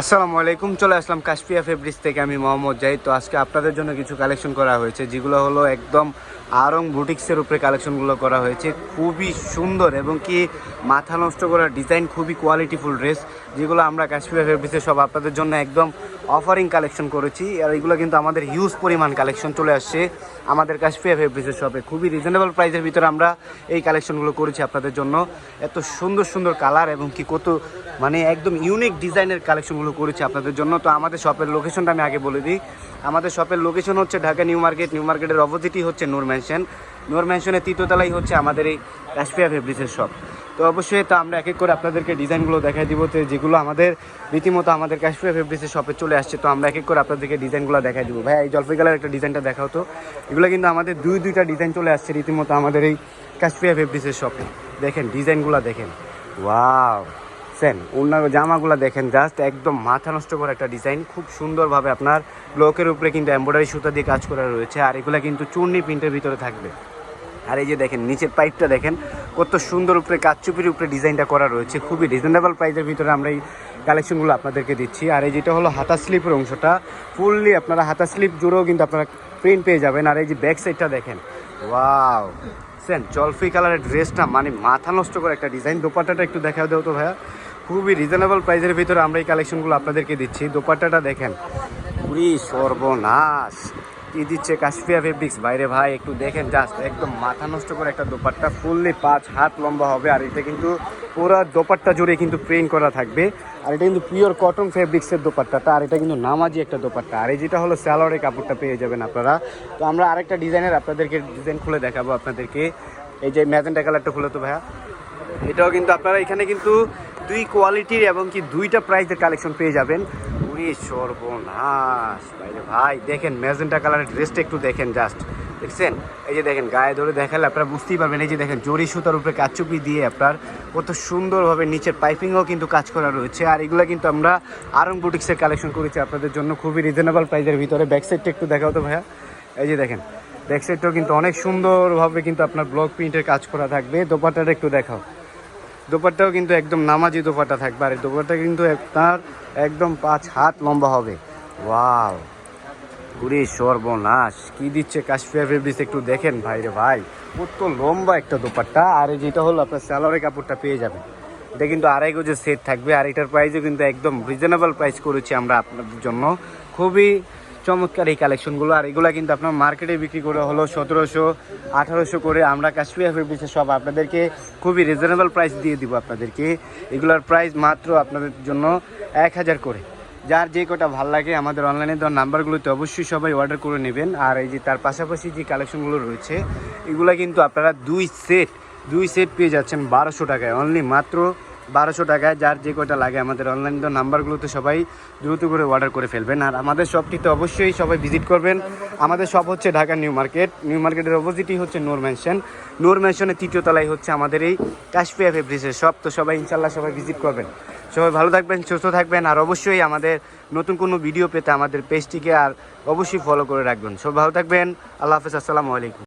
আসসালামু আলাইকুম, চলে আসলাম কাশপিয়া ফেব্রিক্স থেকে, আমি মোহাম্মদ জাহিদ। তো আজকে আপনাদের জন্য কিছু কালেকশন করা হয়েছে, যেগুলো হলো একদম আরং বুটিক্সের উপরে কালেকশনগুলো করা হয়েছে। খুবই সুন্দর এবং কি মাথা নষ্ট করা ডিজাইন খুবই কোয়ালিটিফুল ড্রেস যেগুলো আমরা কাশপিয়া ফেব্রিক্সে সব আপনাদের জন্য একদম অফারিং কালেকশন করেছি। আর এগুলো কিন্তু আমাদের হিউজ পরিমাণ কালেকশন চলে আসছে আমাদের কাশপিয়া ফেব্রিক্সের শপে খুবই রিজনেবল প্রাইসের ভিতরে আমরা এই কালেকশনগুলো করেছি আপনাদের জন্য। এত সুন্দর সুন্দর কালার এবং কি কত মানে একদম ইউনিক ডিজাইনের কালেকশনগুলো করেছি আপনাদের জন্য। তো আমাদের শপের লোকেশনটা আমি আগে বলে দিই। আমাদের শপের লোকেশন হচ্ছে ঢাকা নিউ মার্কেট। নিউ মার্কেটের অপোজিটই হচ্ছে নূর ম্যানশন নূর ম্যানশনের তৃতীয়তলাই হচ্ছে আমাদের এই কাশপিয়া ফেব্রিক্সের শপ তো অবশ্যই তো আমরা এক এক করে আপনাদেরকে ডিজাইনগুলো দেখাই দিব। তো যেগুলো আমাদের রীতিমতো আমাদের কাশপিয়া ফেব্রিক্সের শপে চলে আসছে, তো আমরা এক এক করে আপনাদেরকে ডিজাইনগুলো দেখাই দিব। ভাই এই জলপাই কালার একটা ডিজাইনটা দেখাও তো। এগুলো কিন্তু আমাদের দুই, দুইটা ডিজাইন চলে আসছে রীতিমতো আমাদের এই কাশপিয়া ফেব্রিক্সের শপে দেখেন ডিজাইনগুলো দেখেন। ওয়াও সেন অন্যান্য জামাগুলো দেখেন জাস্ট একদম মাথা নষ্ট করা একটা ডিজাইন খুব সুন্দরভাবে আপনার ব্লকের উপরে কিন্তু এমব্রয়ডারি সুতা দিয়ে কাজ করা রয়েছে, আর এগুলো কিন্তু চূর্ণি প্রিন্টের ভিতরে থাকবে। আর এই যে দেখেন, নিচের পাইপটা দেখেন, কত সুন্দর উপরে কাচচুপির উপরে ডিজাইনটা করা রয়েছে, খুবই রিজনেবল প্রাইসের ভিতরে আমরা এই কালেকশনগুলো আপনাদেরকে দিচ্ছি। আর এই যেটা হলো হাতা স্লিপের অংশটা ফুললি আপনারা হাতা স্লিপ জুড়েও কিন্তু আপনারা প্রিন্ট পেয়ে যাবেন। আর এই যে ব্যাক সাইডটা দেখেন ওয়াও সেন জলফি কালারের ড্রেসটা মানে মাথা নষ্ট করে একটা ডিজাইন দোপাট্টাটা একটু দেখা দেও তো ভাইয়া। খুবই রিজনেবল প্রাইসের ভিতরে আমরা এই কালেকশনগুলো আপনাদেরকে দিচ্ছি। দোপাট্টাটা দেখেন, পুরি সর্বনাশ। কি দিচ্ছে কাশপিয়া ফেব্রিক্স বাইরে ভাই, একটু দেখেন জাস্ট একদম মাথা নষ্ট করে একটা দোপাট্টা ফুললি পাঁচ হাত লম্বা হবে, আর এটা কিন্তু পুরো দোপাট্টা জুড়ে কিন্তু প্রিন্ট করা থাকবে। আর এটা কিন্তু পিওর কটন ফেব্রিক্সের দোপাট্টাটা, আর এটা কিন্তু নামাজি একটা দোপাট্টা। আর এই যেটা হলো স্যালোয়ারের কাপড়টা পেয়ে যাবেন আপনারা। তো আমরা আরেকটা ডিজাইনের আপনাদেরকে ডিজাইন খুলে দেখাবো আপনাদেরকে। এই যে ম্যাজেন্টা কালারটা খুলে তো ভাইয়া। এটাও কিন্তু আপনারা এখানে কিন্তু দুই কোয়ালিটির এবং কি দুইটা প্রাইসের কালেকশন পেয়ে যাবেন। উড়ি সর্বনাশ। বাইরে ভাই, দেখেন ম্যাজেন্টা কালারের ড্রেসটা একটু দেখেন জাস্ট দেখছেন? এই যে দেখেন, গায়ে ধরে দেখালে আপনারা বুঝতেই পারবেন। এই যে দেখেন, জরি সুতার উপরে কাচুপি দিয়ে আপনার কত সুন্দরভাবে নিচের পাইপিংও কিন্তু কাজ করা রয়েছে। আর এগুলো কিন্তু আমরা আরং বুটিক্সের কালেকশন করেছি। আপনাদের জন্য খুবই রিজনেবল প্রাইসের ভিতরে। ব্যাক সাইডটা একটু দেখাও তো ভাইয়া। এই যে দেখেন ব্যাক সাইডটাও কিন্তু অনেক সুন্দরভাবে কিন্তু আপনার ব্লক প্রিন্টের কাজ করা থাকবে। দোপাট্টাটা একটু দেখাও। দোপাট্টাও কিন্তু একদম নামাজি দোপাট্টা থাকবে। আর এই দোপাট্টা কিন্তু আপনার একদম পাঁচ হাত লম্বা হবে। ওয়াও। পুরি সর্বনাশ। কি দিচ্ছে কাশ্মীর ফেব্রিক্স একটু দেখেন ভাই রে ভাই। কত লম্বা একটা দোপাট্টা। আর যেটা হলো, আপনার স্যালোয়ারের কাপড়টা পেয়ে যাবেন। এটা কিন্তু আড়াই গজের সেট থাকবে। আর এটার প্রাইসও কিন্তু একদম রিজনেবল প্রাইস করেছি আমরা আপনাদের জন্য। খুবই চমৎকার এই কালেকশনগুলো আর এগুলো কিন্তু আপনার মার্কেটে বিক্রি করে হলো সতেরোশো, আঠারোশো করে আমরা কাশ্মীর ফেব্রিক্সের সব আপনাদেরকে খুবই রিজনেবল প্রাইস দিয়ে দিব আপনাদেরকে। এগুলোর প্রাইস মাত্র আপনাদের জন্য এক হাজার করে। যার যে কটা ভালো লাগে আমাদের অনলাইনে দেওয়ার নাম্বারগুলোতে অবশ্যই সবাই অর্ডার করে নেবেন। আর এই যে তার পাশাপাশি যে কালেকশনগুলো রয়েছে, এগুলো কিন্তু আপনারা দুই সেট দুই সেট পেয়ে যাচ্ছেন বারোশো টাকায়। অনলি মাত্র বারোশো টাকায়, যার যে কটা লাগে আমাদের অনলাইন দেওয়ার নাম্বারগুলোতে সবাই দ্রুত করে অর্ডার করে ফেলবেন। আর আমাদের শপটিতে অবশ্যই সবাই ভিজিট করবেন। আমাদের শপ হচ্ছে ঢাকা নিউ মার্কেট। নিউ মার্কেটের অপোজিটই হচ্ছে নোর ম্যানশন নোর ম্যানশনের তৃতীয় তলায় হচ্ছে আমাদের এই কাশপিয়া ফেব্রিক্সের শপ তো সবাই ইনশাল্লাহ সবাই ভিজিট করবেন। সবাই ভালো থাকবেন, সুস্থ থাকবেন, আর অবশ্যই আমাদের নতুন কোনো ভিডিও পেতে আমাদের পেজটিকে আর অবশ্যই ফলো করে রাখবেন। সবাই ভালো থাকবেন। আল্লাহ হাফেজ। আসসালামু আলাইকুম।